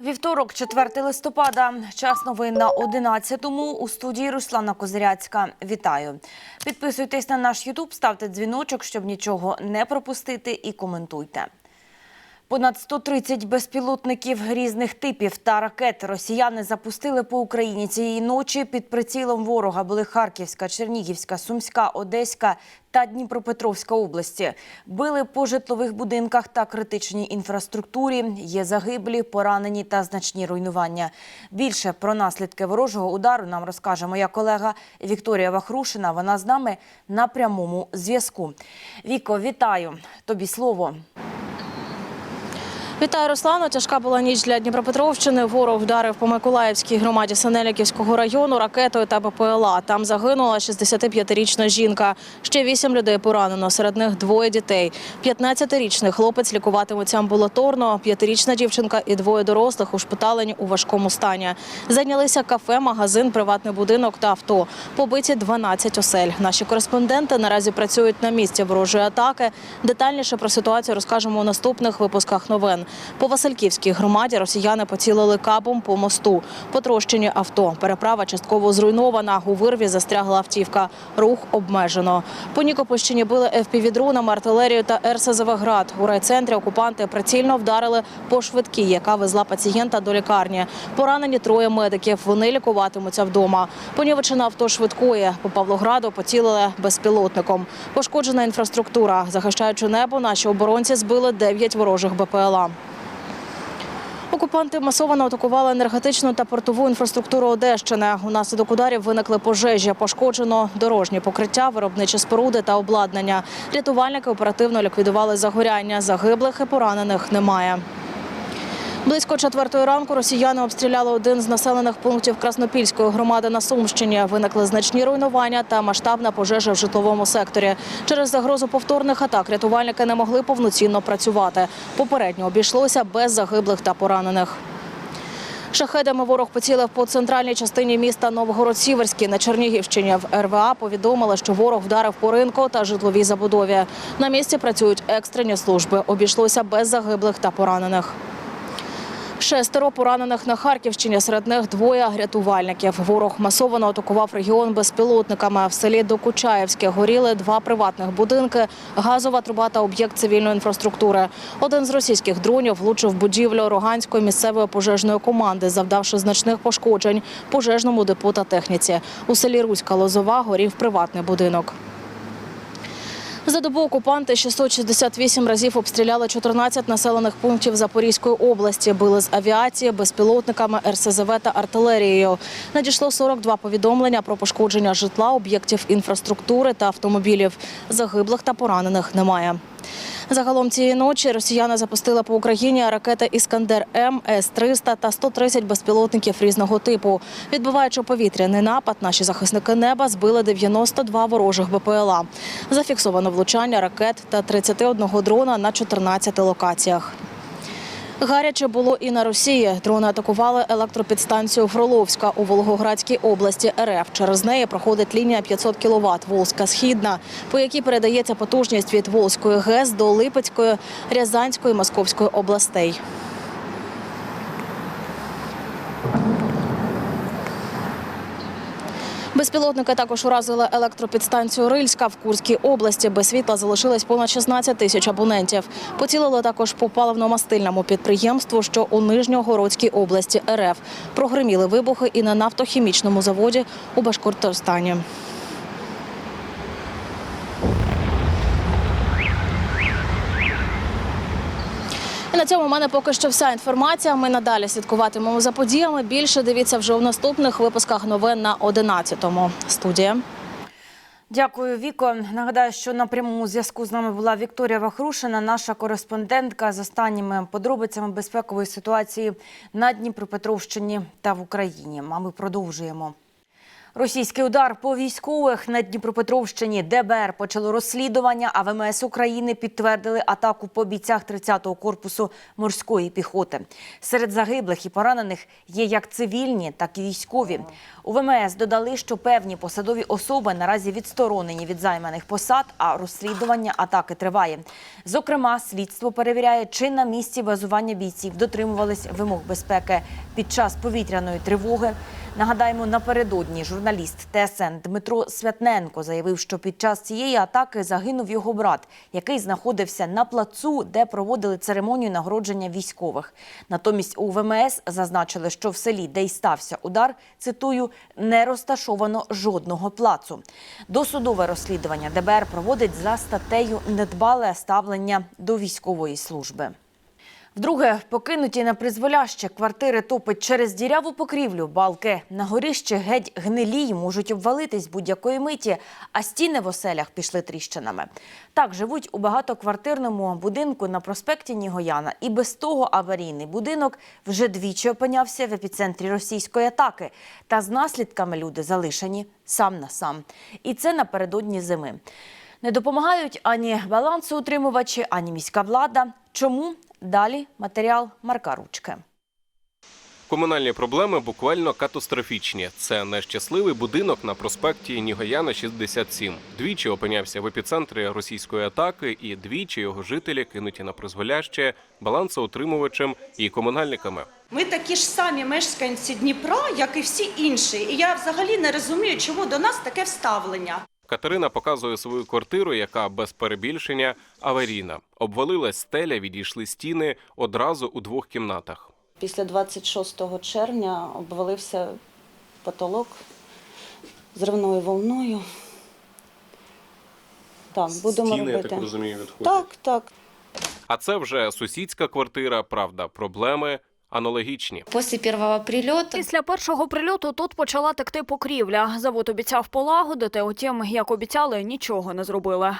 Вівторок, 4 листопада. Час новин на 11-му. У студії Руслана Козиряцька. Вітаю. Підписуйтесь на наш Ютуб, ставте дзвіночок, щоб нічого не пропустити, і коментуйте. Понад 130 безпілотників різних типів та ракет росіяни запустили по Україні цієї ночі. Під прицілом ворога були Харківська, Чернігівська, Сумська, Одеська та Дніпропетровська області. Били по житлових будинках та критичній інфраструктурі. Є загиблі, поранені та значні руйнування. Більше про наслідки ворожого удару нам розкаже моя колега Вікторія Вахрушина. Вона з нами на прямому зв'язку. Віко, вітаю! Тобі слово. Вітаю, Руслано. Тяжка була ніч для Дніпропетровщини. Ворог вдарив по Миколаївській громаді Синеліківського району ракетою та БПЛА. Там загинула 65-річна жінка. Ще вісім людей поранено. Серед них двоє дітей. 15-річний хлопець лікуватимуться амбулаторно. П'ятирічна дівчинка і двоє дорослих ушпиталені у важкому стані. Зайнялися кафе, магазин, приватний будинок та авто. Побиті 12 осель. Наші кореспонденти наразі працюють на місці ворожої атаки. Детальніше про ситуацію розкажемо у наступних випусках новин. По Васильківській громаді росіяни поцілили кабом по мосту. Потрощені авто. Переправа частково зруйнована. У вирві застрягла автівка. Рух обмежено. По Нікопольщині били ФПВ-дронами, артилерію та РСЗВ «Град». У райцентрі окупанти прицільно вдарили по швидкій, яка везла пацієнта до лікарні. Поранені троє медиків. Вони лікуватимуться вдома. Понівечена авто швидкої. По Павлограду поцілили безпілотником. Пошкоджена інфраструктура. Захищаючи небо, наші оборонці збили 9 ворожих БПЛА. Окупанти масово атакували енергетичну та портову інфраструктуру Одещини. Унаслідок ударів виникли пожежі, пошкоджено дорожні покриття, виробничі споруди та обладнання. Рятувальники оперативно ліквідували загоряння. Загиблих і поранених немає. Близько четвертої ранку росіяни обстріляли один з населених пунктів Краснопільської громади на Сумщині. Виникли значні руйнування та масштабна пожежа в житловому секторі. Через загрозу повторних атак рятувальники не могли повноцінно працювати. Попередньо обійшлося без загиблих та поранених. Шахедами ворог поцілив по центральній частині міста Новгород-Сіверський на Чернігівщині. В РВА повідомили, що ворог вдарив по ринку та житловій забудові. На місці працюють екстрені служби. Обійшлося без загиблих та поранених. Шестеро поранених на Харківщині, серед них двоє рятувальників. Ворог масово атакував регіон безпілотниками. В селі Докучаєвське горіли два приватних будинки, газова труба та об'єкт цивільної інфраструктури. Один з російських дронів влучив будівлю Роганської місцевої пожежної команди, завдавши значних пошкоджень пожежному депо та техніці. У селі Руська Лозова горів приватний будинок. За добу окупанти 668 разів обстріляли 14 населених пунктів Запорізької області. Били з авіації, безпілотниками, РСЗВ та артилерією. Надійшло 42 повідомлення про пошкодження житла, об'єктів інфраструктури та автомобілів. Загиблих та поранених немає. Загалом цієї ночі росіяни запустили по Україні ракети Іскандер М, С-300 та 130 безпілотників різного типу. Відбиваючи повітряний напад, наші захисники неба збили 92 ворожих БПЛА. Зафіксовано влучання ракет та 31 дрона на 14 локаціях. Гаряче було і на Росії. Дрони атакували електропідстанцію Фроловська у Волгоградській області РФ. Через неї проходить лінія 500 кВт Волзька Східна, по якій передається потужність від Волзької ГЕС до Липецької, Рязанської, Московської областей. Безпілотники також уразили електропідстанцію Рильська в Курській області. Без світла залишилось понад 16 тисяч абонентів. Поцілили також по паливно-мастильному підприємству, що у Нижньогородській області РФ. Прогреміли вибухи і на нафтохімічному заводі у Башкортостані. І на цьому в мене поки що вся інформація. Ми надалі слідкуватимемо за подіями. Більше дивіться вже у наступних випусках новин на 11-му. Студія. Дякую, Віко. Нагадаю, що на прямому зв'язку з нами була Вікторія Вахрушина, наша кореспондентка з останніми подробицями безпекової ситуації на Дніпропетровщині та в Україні. А ми продовжуємо. Російський удар по військових на Дніпропетровщині ДБР почало розслідування, а ВМС України підтвердили атаку по бійцях 30-го корпусу морської піхоти. Серед загиблих і поранених є як цивільні, так і військові. У ВМС додали, що певні посадові особи наразі відсторонені від займаних посад, а розслідування атаки триває. Зокрема, слідство перевіряє, чи на місці базування бійців дотримувались вимог безпеки під час повітряної тривоги. Нагадаємо, напередодні журналіст ТСН Дмитро Святненко заявив, що під час цієї атаки загинув його брат, який знаходився на плацу, де проводили церемонію нагородження військових. Натомість у ВМС зазначили, що в селі, де й стався удар, цитую, не розташовано жодного плацу. Досудове розслідування ДБР проводить за статтею недбале ставлення до військової служби. Вдруге, покинуті на призволяще квартири топить через діряву покрівлю. Балки на горищі геть гнилі можуть обвалитись будь-якої миті, а стіни в оселях пішли тріщинами. Так живуть у багатоквартирному будинку на проспекті Нігояна. І без того аварійний будинок вже двічі опинявся в епіцентрі російської атаки. Та з наслідками люди залишені сам на сам. І це напередодні зими. Не допомагають ані балансоутримувачі, ані міська влада. Чому? Далі матеріал Марка Ручки. Комунальні проблеми буквально катастрофічні. Це нещасливий будинок на проспекті Нігояна 67. Двічі опинявся в епіцентрі російської атаки, і двічі його жителі кинуті на призволяще балансоутримувачем і комунальниками. Ми такі ж самі мешканці Дніпра, як і всі інші. І я взагалі не розумію, чому до нас таке вставлення. Катерина показує свою квартиру, яка без перебільшення аварійна. Обвалилась стеля, відійшли стіни одразу у двох кімнатах. Після 26 червня обвалився потолок зривною волною. Так, будемо Стіни, робити. розумію, відходять. Так, так. А це вже сусідська квартира. Правда, проблеми аналогічні. Після першого прильоту Після першого прильоту тут почала текти покрівля. Завод обіцяв полагодити, утім, як обіцяли, нічого не зробили.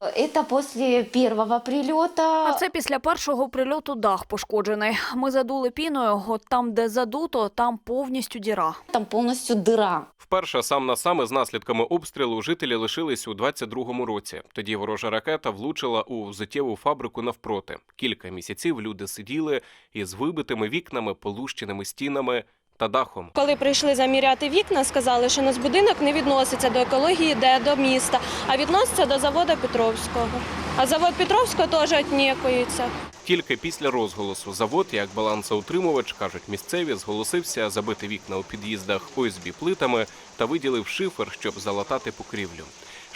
Это после первого прилета. А це після першого прильоту дах пошкоджений. Ми задули піною, от там, де задуто, там повністю діра. там полностью дыра. Вперше сам на сам із наслідками обстрілу жителі лишились у 22-му році. Тоді ворожа ракета влучила у взуттєву фабрику навпроти. Кілька місяців люди сиділи із вибитими вікнами, полущеними стінами та дахом. Коли прийшли заміряти вікна, сказали, що наш будинок не відноситься до екології, де до міста, а відноситься до заводу Петровського. А завод Петровського теж отнікується. Тільки після розголосу завод, як балансоутримувач, кажуть місцеві, зголосився забити вікна у під'їздах ОСБ плитами та виділив шифер, щоб залатати покрівлю.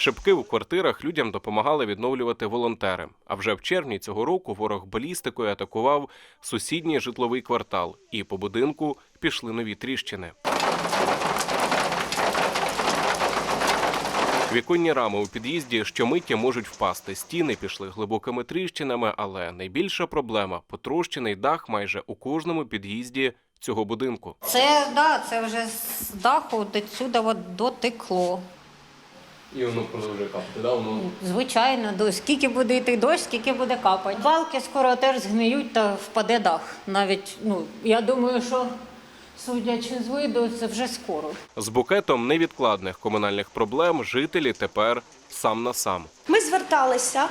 Шибки у квартирах людям допомагали відновлювати волонтери. А вже в червні цього року ворог балістикою атакував сусідній житловий квартал, і по будинку пішли нові тріщини. Віконні рами у під'їзді щомиття можуть впасти. Стіни пішли глибокими тріщинами, але найбільша проблема потрощений дах майже у кожному під'їзді цього будинку. Це да, це вже з даху до сюди от дотекло. І воно продовжує капати, да? Воно Звичайно, до скільки буде йти дощ, скільки буде капати. Балки скоро теж згниють та впаде дах. Навіть ну я думаю, що судячи з виду, це вже скоро. з букетом невідкладних комунальних проблем жителі тепер сам на сам. Ми зверталися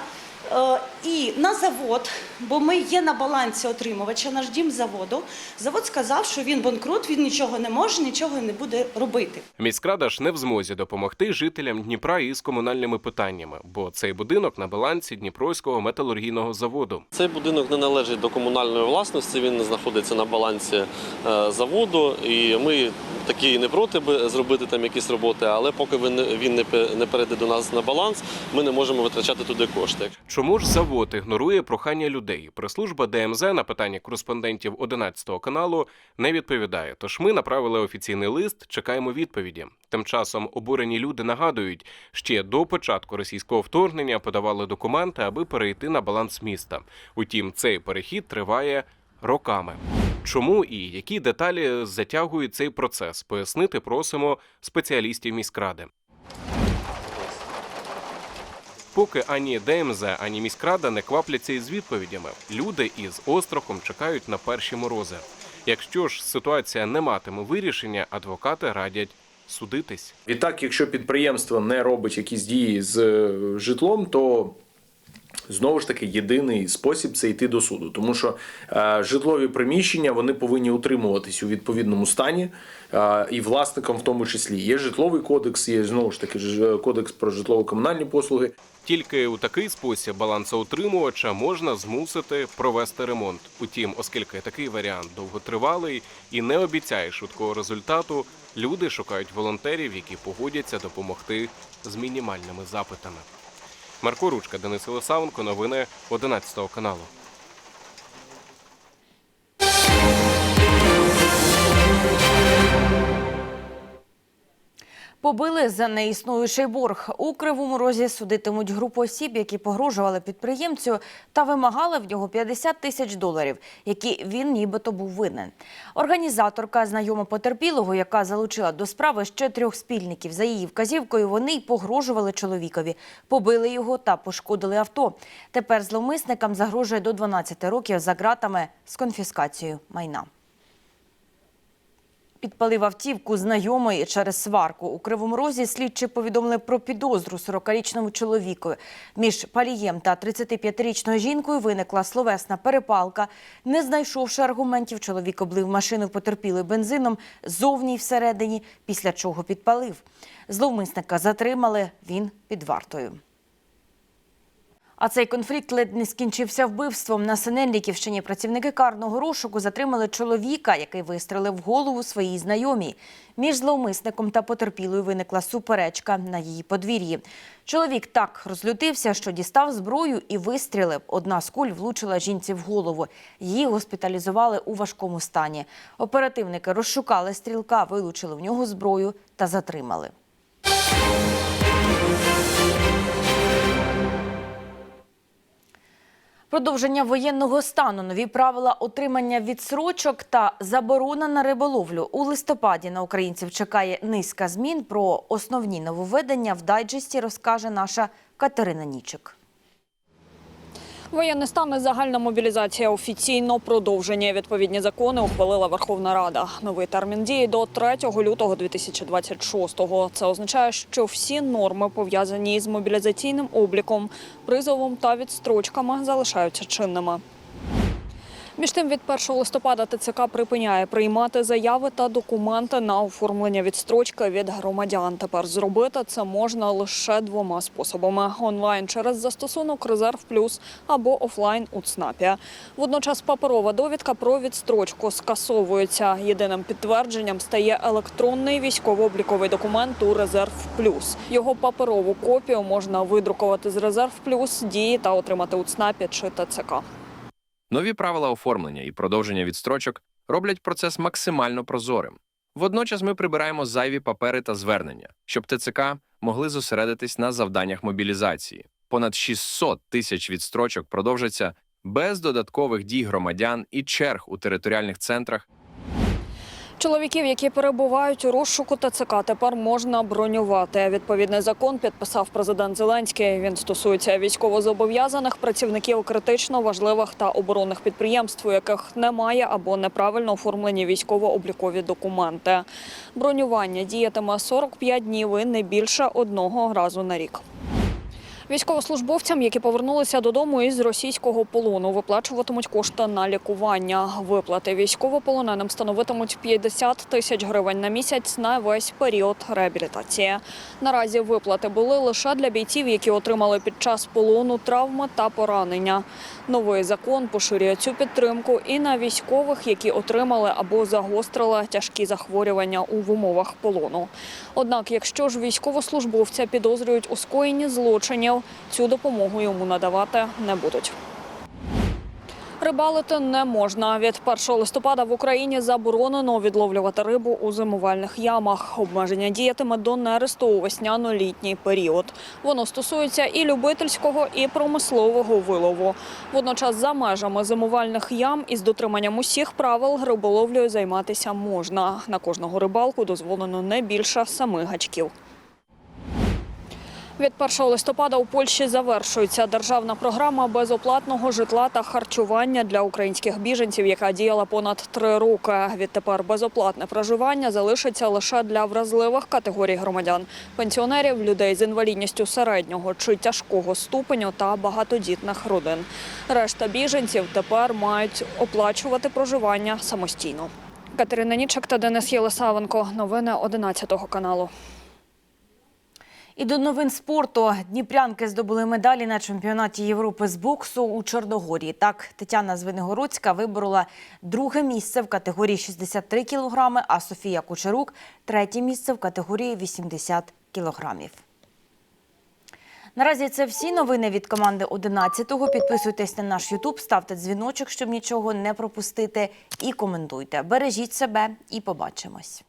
е, і на завод, бо ми є на балансі отримувача, наш дім заводу. Завод сказав, що він банкрут, він нічого не може, нічого не буде робити. Міськрада ж не в змозі допомогти жителям Дніпра із комунальними питаннями, бо цей будинок на балансі Дніпровського металургійного заводу. Цей будинок не належить до комунальної власності, він знаходиться на балансі е, заводу, і ми такі не проти би зробити там якісь роботи, але поки він не- він не перейде до нас на баланс, ми не можемо витрачати туди кошти. Чому ж завод ігнорує прохання людей? Прес-служба ДМЗ на питання кореспондентів 11 каналу не відповідає. Тож ми направили офіційний лист, чекаємо відповіді. Тим часом обурені люди нагадують, ще до початку російського вторгнення подавали документи, аби перейти на баланс міста. Утім, цей перехід триває роками. Чому і які деталі затягують цей процес? Пояснити просимо спеціалістів міськради. Поки ані ДМЗ, ані міськрада не квапляться із відповідями, люди із острахом чекають на перші морози. Якщо ж ситуація не матиме вирішення, адвокати радять судитись. Відтак, якщо підприємство не робить якісь дії з е, житлом, то знову ж таки єдиний спосіб це йти до суду, тому що е, житлові приміщення вони повинні утримуватись у відповідному стані, е, і власникам в тому числі є житловий кодекс, є знову ж таки кодекс про житлово-комунальні послуги. Тільки у такий спосіб балансоутримувача можна змусити провести ремонт. Утім, оскільки такий варіант довготривалий і не обіцяє швидкого результату, люди шукають волонтерів, які погодяться допомогти з мінімальними запитами. Марко Ручка, Денис Лисавенко, новини 11 каналу. Побили за неіснуючий борг. У Кривому Розі судитимуть групу осіб, які погрожували підприємцю та вимагали в нього 50 тисяч доларів, які він нібито був винен. Організаторка, знайома потерпілого, яка залучила до справи ще трьох спільників. За її вказівкою вони й погрожували чоловікові, побили його та пошкодили авто. Тепер зловмисникам загрожує до 12 років за ґратами з конфіскацією майна. Підпалив автівку знайомої через сварку. У Кривому Розі слідчі повідомили про підозру 40-річному чоловіку. Між палієм та 35-річною жінкою виникла словесна перепалка. Не знайшовши аргументів, чоловік облив машину потерпілою бензином зовні й всередині, після чого підпалив. Зловмисника затримали, він під вартою. А цей конфлікт ледь не скінчився вбивством. На Синельниківщині працівники карного розшуку затримали чоловіка, який вистрелив в голову своїй знайомій. Між зловмисником та потерпілою виникла суперечка на її подвір'ї. Чоловік так розлютився, що дістав зброю і вистрілив. Одна з куль влучила жінці в голову. Її госпіталізували у важкому стані. Оперативники розшукали стрілка, вилучили в нього зброю та затримали. Продовження воєнного стану, нові правила отримання відсрочок та заборона на риболовлю. У листопаді на українців чекає низка змін. Про основні нововведення в дайджесті розкаже наша Катерина Нічик. Воєнний стан і загальна мобілізація офіційно продовжені. Відповідні закони ухвалила Верховна Рада. Новий термін дії до 3 лютого 2026-го. Це означає, що всі норми пов'язані з мобілізаційним обліком, призовом та відстрочками залишаються чинними. Між тим, від 1 листопада ТЦК припиняє приймати заяви та документи на оформлення відстрочки від громадян. Тепер зробити це можна лише двома способами: онлайн через застосунок Резерв Плюс або офлайн у ЦНАПі. Водночас паперова довідка про відстрочку скасовується. Єдиним підтвердженням стає електронний військово-обліковий документ у Резерв Плюс. Його паперову копію можна видрукувати з Резерв Плюс, дії та отримати у ЦНАПі чи ТЦК. Нові правила оформлення і продовження відстрочок роблять процес максимально прозорим. Водночас ми прибираємо зайві папери та звернення, щоб ТЦК могли зосередитись на завданнях мобілізації. Понад 600 тисяч відстрочок продовжаться без додаткових дій громадян і черг у територіальних центрах Чоловіків, які перебувають у розшуку ТЦК, тепер можна бронювати. Відповідний закон підписав президент Зеленський. Він стосується військовозобов'язаних працівників критично важливих та оборонних підприємств, у яких немає або неправильно оформлені військово-облікові документи. Бронювання діятиме 45 днів і не більше одного разу на рік. Військовослужбовцям, які повернулися додому із російського полону, виплачуватимуть кошти на лікування. Виплати військовополоненим становитимуть 50 тисяч гривень на місяць на весь період реабілітації. Наразі виплати були лише для бійців, які отримали під час полону травми та поранення. Новий закон поширює цю підтримку і на військових, які отримали або загострили тяжкі захворювання у умовах полону. Однак, якщо ж військовослужбовця підозрюють у скоєнні злочинів, цю допомогу йому надавати не будуть. Рибалити не можна. Від 1 листопада в Україні заборонено відловлювати рибу у зимувальних ямах. Обмеження діятиме до нересту у весняно-літній період. Воно стосується і любительського, і промислового вилову. Водночас за межами зимувальних ям із дотриманням усіх правил риболовлею займатися можна. На кожного рибалку дозволено не більше семи гачків. Від 1 листопада у Польщі завершується державна програма безоплатного житла та харчування для українських біженців, яка діяла понад три роки. Відтепер безоплатне проживання залишиться лише для вразливих категорій громадян: пенсіонерів, людей з інвалідністю середнього чи тяжкого ступеню та багатодітних родин. Решта біженців тепер мають оплачувати проживання самостійно. Катерина Нічак та Денис Єлисавенко. Новини 11 каналу. І до новин спорту дніпрянки здобули медалі на чемпіонаті Європи з боксу у Чорногорії. Так, Тетяна Звенигородська виборола друге місце в категорії 63 кілограми, а Софія Кучерук – третє місце в категорії 80 кілограмів. Наразі це всі новини від команди 11-го. Підписуйтесь на наш Ютуб, ставте дзвіночок, щоб нічого не пропустити, і коментуйте. Бережіть себе і побачимось.